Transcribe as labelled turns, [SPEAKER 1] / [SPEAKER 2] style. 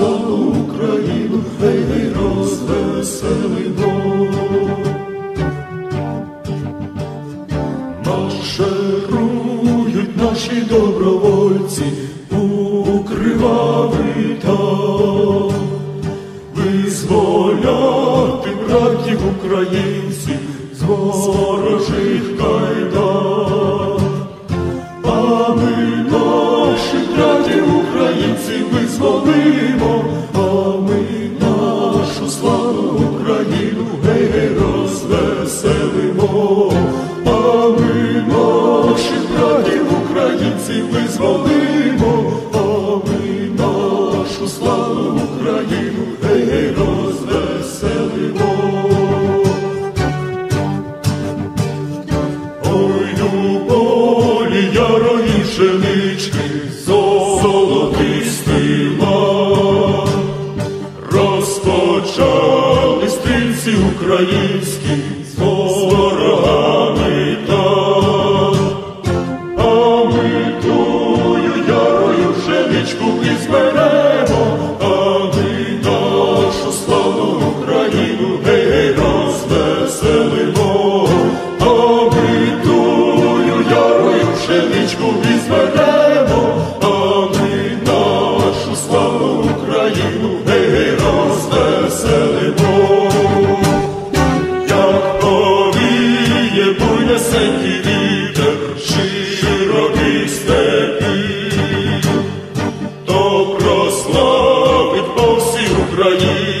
[SPEAKER 1] славну Україну гей, гей, розвеселимо. Марширують наші добровольці у кривавий визволяти братів українців а ми нашу славу Україну гей, розвеселимо, а ми наших братів українців визволимо, а ми нашу славу Україну гей, розвеселимо. Ой, у полі ярої пшенички, українські з ворогами там. А ми тую ярою пшеничку і зберемо, Синіх степів, то прославить по всій Україні.